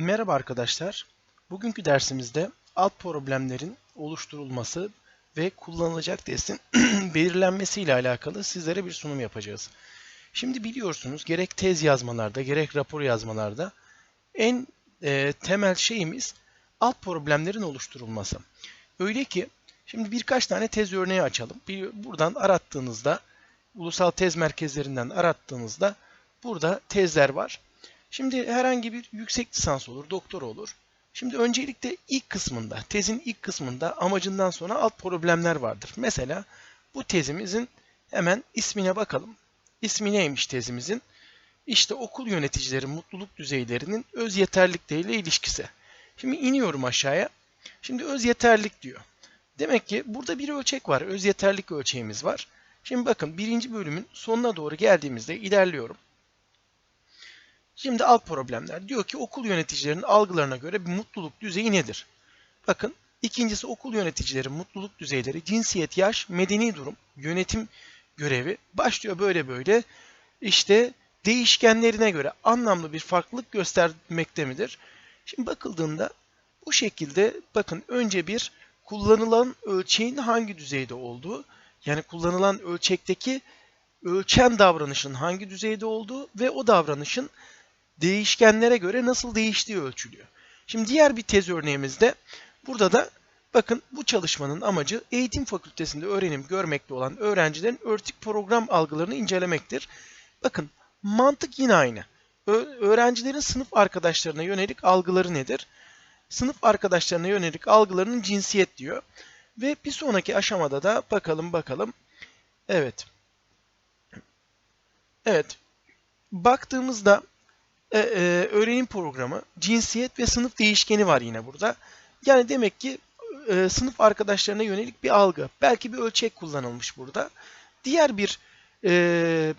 Merhaba arkadaşlar. Bugünkü dersimizde alt problemlerin oluşturulması ve kullanılacak testin belirlenmesi ile alakalı sizlere bir sunum yapacağız. Şimdi biliyorsunuz gerek tez yazmalarda gerek rapor yazmalarda en e, temel şeyimiz alt problemlerin oluşturulması. Öyle ki şimdi birkaç tane tez örneği açalım. Bir, buradan arattığınızda ulusal tez merkezlerinden arattığınızda burada tezler var. Şimdi herhangi bir yüksek lisans olur, doktor olur. Şimdi öncelikle ilk kısmında, tezin ilk kısmında amacından sonra alt problemler vardır. Mesela bu tezimizin hemen ismine bakalım. İsmi neymiş tezimizin? İşte okul yöneticileri mutluluk düzeylerinin öz yeterlikleriyle ilişkisi. Şimdi iniyorum aşağıya. Şimdi öz yeterlik diyor. Demek ki burada bir ölçek var. Öz yeterlik ölçeğimiz var. Şimdi bakın birinci bölümün sonuna doğru geldiğimizde ilerliyorum. Şimdi alt problemler. Diyor ki okul yöneticilerinin algılarına göre bir mutluluk düzeyi nedir? Bakın ikincisi okul yöneticilerin mutluluk düzeyleri cinsiyet, yaş, medeni durum, yönetim görevi başlıyor böyle böyle. İşte değişkenlerine göre anlamlı bir farklılık göstermekte midir? Şimdi bakıldığında bu şekilde bakın önce bir kullanılan ölçeğin hangi düzeyde olduğu yani kullanılan ölçekteki ölçen davranışın hangi düzeyde olduğu ve o davranışın değişkenlere göre nasıl değiştiği ölçülüyor. Şimdi diğer bir tez örneğimizde burada da bakın bu çalışmanın amacı eğitim fakültesinde öğrenim görmekte olan öğrencilerin örtük program algılarını incelemektir. Bakın mantık yine aynı. öğrencilerin sınıf arkadaşlarına yönelik algıları nedir? Sınıf arkadaşlarına yönelik algılarının cinsiyet diyor. Ve bir sonraki aşamada da bakalım bakalım. Evet. Evet. Baktığımızda e, e, öğrenim programı, cinsiyet ve sınıf değişkeni var yine burada. Yani demek ki e, sınıf arkadaşlarına yönelik bir algı. Belki bir ölçek kullanılmış burada. Diğer bir e,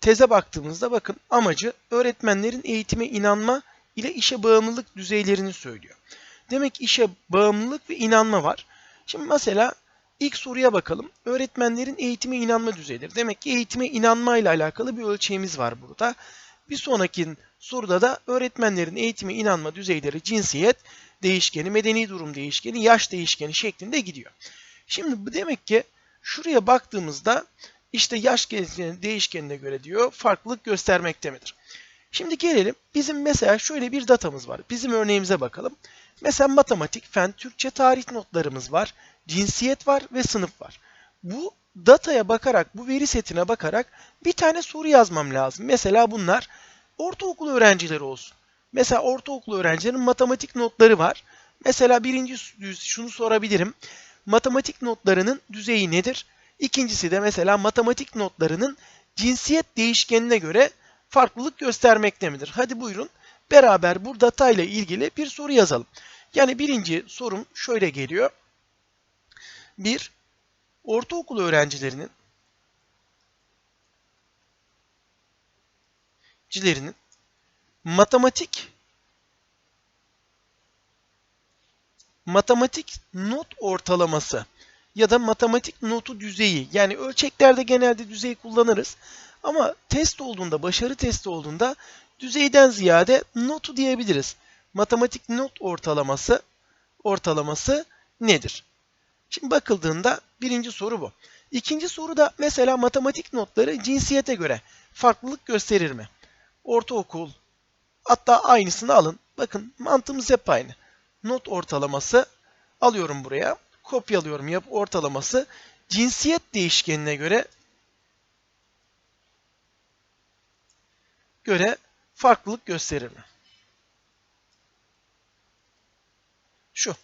teze baktığımızda bakın amacı öğretmenlerin eğitime inanma ile işe bağımlılık düzeylerini söylüyor. Demek işe bağımlılık ve inanma var. Şimdi mesela ilk soruya bakalım. Öğretmenlerin eğitime inanma düzeyleri. Demek ki eğitime inanma ile alakalı bir ölçeğimiz var burada. Bir sonraki soruda da öğretmenlerin eğitime inanma düzeyleri cinsiyet değişkeni, medeni durum değişkeni, yaş değişkeni şeklinde gidiyor. Şimdi demek ki şuraya baktığımızda işte yaş değişkenine göre diyor farklılık göstermekte midir? Şimdi gelelim bizim mesela şöyle bir datamız var. Bizim örneğimize bakalım. Mesela matematik, fen, Türkçe, tarih notlarımız var. Cinsiyet var ve sınıf var. Bu dataya bakarak, bu veri setine bakarak bir tane soru yazmam lazım. Mesela bunlar ortaokul öğrencileri olsun. Mesela ortaokul öğrencilerin matematik notları var. Mesela birinci şunu sorabilirim. Matematik notlarının düzeyi nedir? İkincisi de mesela matematik notlarının cinsiyet değişkenine göre farklılık göstermekte midir? Hadi buyurun beraber bu data ile ilgili bir soru yazalım. Yani birinci sorum şöyle geliyor. Bir, ortaokul öğrencilerinin cilerinin matematik matematik not ortalaması ya da matematik notu düzeyi yani ölçeklerde genelde düzey kullanırız ama test olduğunda başarı testi olduğunda düzeyden ziyade notu diyebiliriz. Matematik not ortalaması ortalaması nedir? Şimdi bakıldığında birinci soru bu. İkinci soru da mesela matematik notları cinsiyete göre farklılık gösterir mi? Ortaokul hatta aynısını alın. Bakın mantığımız hep aynı. Not ortalaması alıyorum buraya. Kopyalıyorum yap ortalaması cinsiyet değişkenine göre göre farklılık gösterir mi? Şu.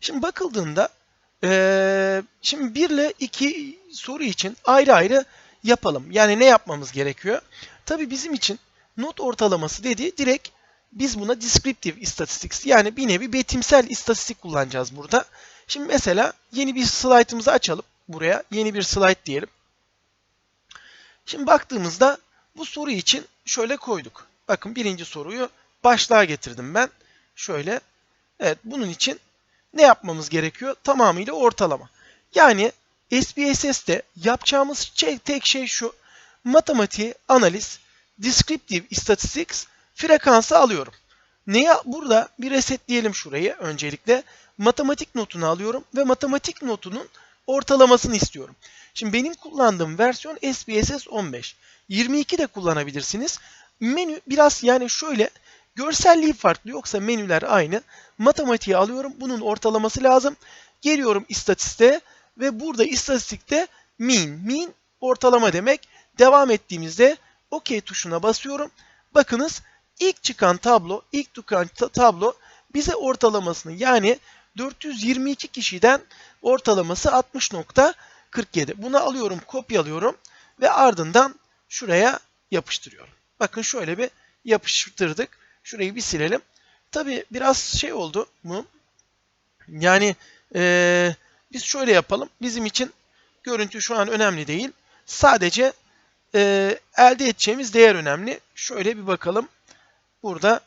Şimdi bakıldığında ee, şimdi 1 ile 2 soru için ayrı ayrı yapalım. Yani ne yapmamız gerekiyor? Tabii bizim için not ortalaması dediği direkt biz buna descriptive statistics yani bir nevi betimsel istatistik kullanacağız burada. Şimdi mesela yeni bir slaytımızı açalım. Buraya yeni bir slide diyelim. Şimdi baktığımızda bu soru için şöyle koyduk. Bakın birinci soruyu başlığa getirdim ben. Şöyle. Evet bunun için ne yapmamız gerekiyor? Tamamıyla ortalama. Yani SPSS'te yapacağımız şey, tek şey şu. Matematiği, analiz, descriptive statistics frekansı alıyorum. Neye burada bir resetleyelim şurayı öncelikle. Matematik notunu alıyorum ve matematik notunun ortalamasını istiyorum. Şimdi benim kullandığım versiyon SPSS 15. 22 de kullanabilirsiniz. Menü biraz yani şöyle görselliği farklı yoksa menüler aynı. Matematiği alıyorum. Bunun ortalaması lazım. Geliyorum istatistiğe ve burada istatistikte mean. Mean ortalama demek. Devam ettiğimizde OK tuşuna basıyorum. Bakınız ilk çıkan tablo, ilk çıkan tablo bize ortalamasını yani 422 kişiden ortalaması 60.47. Bunu alıyorum, kopyalıyorum ve ardından şuraya yapıştırıyorum. Bakın şöyle bir yapıştırdık. Şurayı bir silelim. Tabi biraz şey oldu bu. Yani ee, biz şöyle yapalım. Bizim için görüntü şu an önemli değil. Sadece e, elde edeceğimiz değer önemli. Şöyle bir bakalım. Burada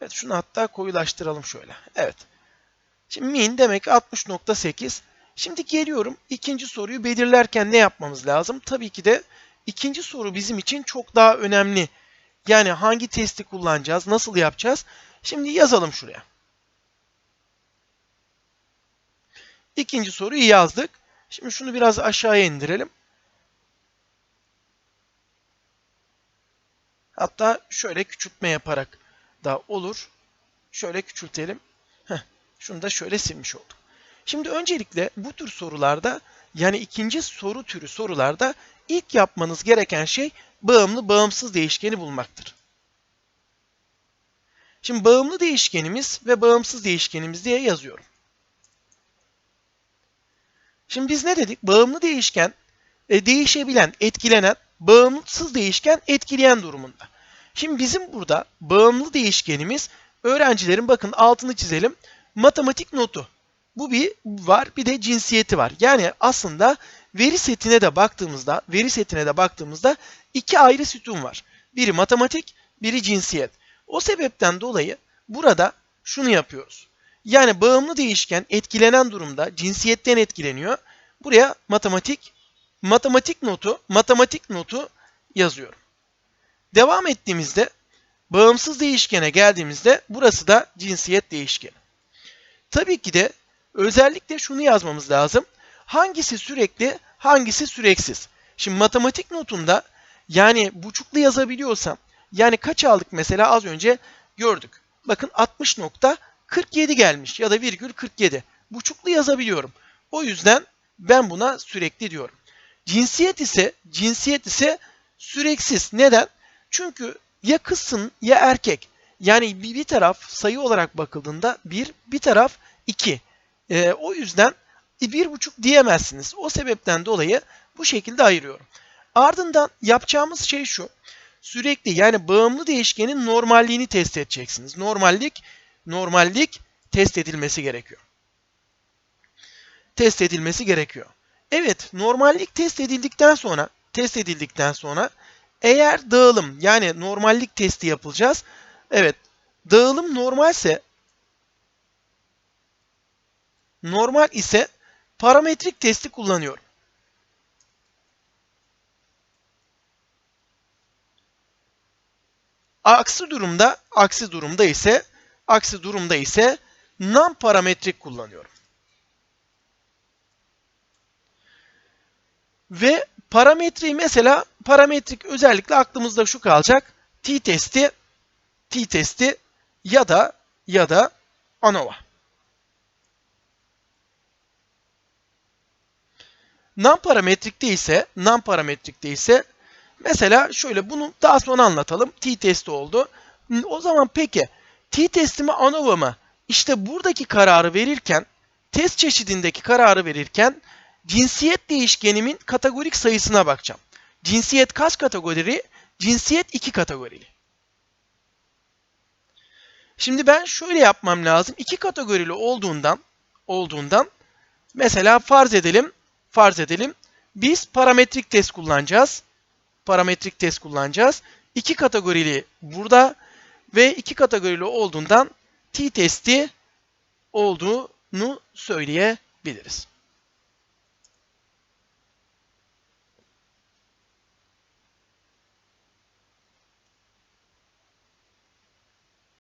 evet şunu hatta koyulaştıralım şöyle. Evet. Şimdi min demek 60.8. Şimdi geliyorum ikinci soruyu belirlerken ne yapmamız lazım? Tabii ki de ikinci soru bizim için çok daha önemli. Yani hangi testi kullanacağız, nasıl yapacağız? Şimdi yazalım şuraya. İkinci soruyu yazdık. Şimdi şunu biraz aşağıya indirelim. Hatta şöyle küçültme yaparak da olur. Şöyle küçültelim. Heh, şunu da şöyle silmiş olduk. Şimdi öncelikle bu tür sorularda yani ikinci soru türü sorularda ilk yapmanız gereken şey bağımlı bağımsız değişkeni bulmaktır. Şimdi bağımlı değişkenimiz ve bağımsız değişkenimiz diye yazıyorum. Şimdi biz ne dedik? Bağımlı değişken e, değişebilen, etkilenen, bağımsız değişken etkileyen durumunda. Şimdi bizim burada bağımlı değişkenimiz öğrencilerin bakın altını çizelim. Matematik notu. Bu bir var bir de cinsiyeti var. Yani aslında veri setine de baktığımızda, veri setine de baktığımızda iki ayrı sütun var. Biri matematik, biri cinsiyet. O sebepten dolayı burada şunu yapıyoruz. Yani bağımlı değişken etkilenen durumda cinsiyetten etkileniyor. Buraya matematik, matematik notu, matematik notu yazıyorum. Devam ettiğimizde bağımsız değişkene geldiğimizde burası da cinsiyet değişkeni. Tabii ki de özellikle şunu yazmamız lazım. Hangisi sürekli, hangisi süreksiz? Şimdi matematik notunda yani buçuklu yazabiliyorsam yani kaç aldık mesela az önce gördük. Bakın 60.47 gelmiş ya da virgül 47. Buçuklu yazabiliyorum. O yüzden ben buna sürekli diyorum. Cinsiyet ise cinsiyet ise süreksiz. Neden? Çünkü ya kızsın ya erkek. Yani bir taraf sayı olarak bakıldığında bir, bir taraf iki. E, o yüzden bir buçuk diyemezsiniz. O sebepten dolayı bu şekilde ayırıyorum. Ardından yapacağımız şey şu. Sürekli yani bağımlı değişkenin normalliğini test edeceksiniz. Normallik, normallik test edilmesi gerekiyor. Test edilmesi gerekiyor. Evet, normallik test edildikten sonra, test edildikten sonra eğer dağılım yani normallik testi yapılacağız. Evet, dağılım normalse normal ise parametrik testi kullanıyorum. Aksi durumda, aksi durumda ise, aksi durumda ise non parametrik kullanıyorum. Ve parametreyi mesela parametrik özellikle aklımızda şu kalacak. T-testi, T-testi ya da ya da ANOVA. Non parametrikte ise, non parametrikte ise mesela şöyle bunu daha sonra anlatalım. T-testi oldu. O zaman peki T-testi mi ANOVA mı? İşte buradaki kararı verirken, test çeşidindeki kararı verirken cinsiyet değişkenimin kategorik sayısına bakacağım. Cinsiyet kaç kategori? Cinsiyet iki kategorili. Şimdi ben şöyle yapmam lazım. İki kategorili olduğundan olduğundan mesela farz edelim farz edelim. Biz parametrik test kullanacağız. Parametrik test kullanacağız. İki kategorili burada ve iki kategorili olduğundan t testi olduğunu söyleyebiliriz.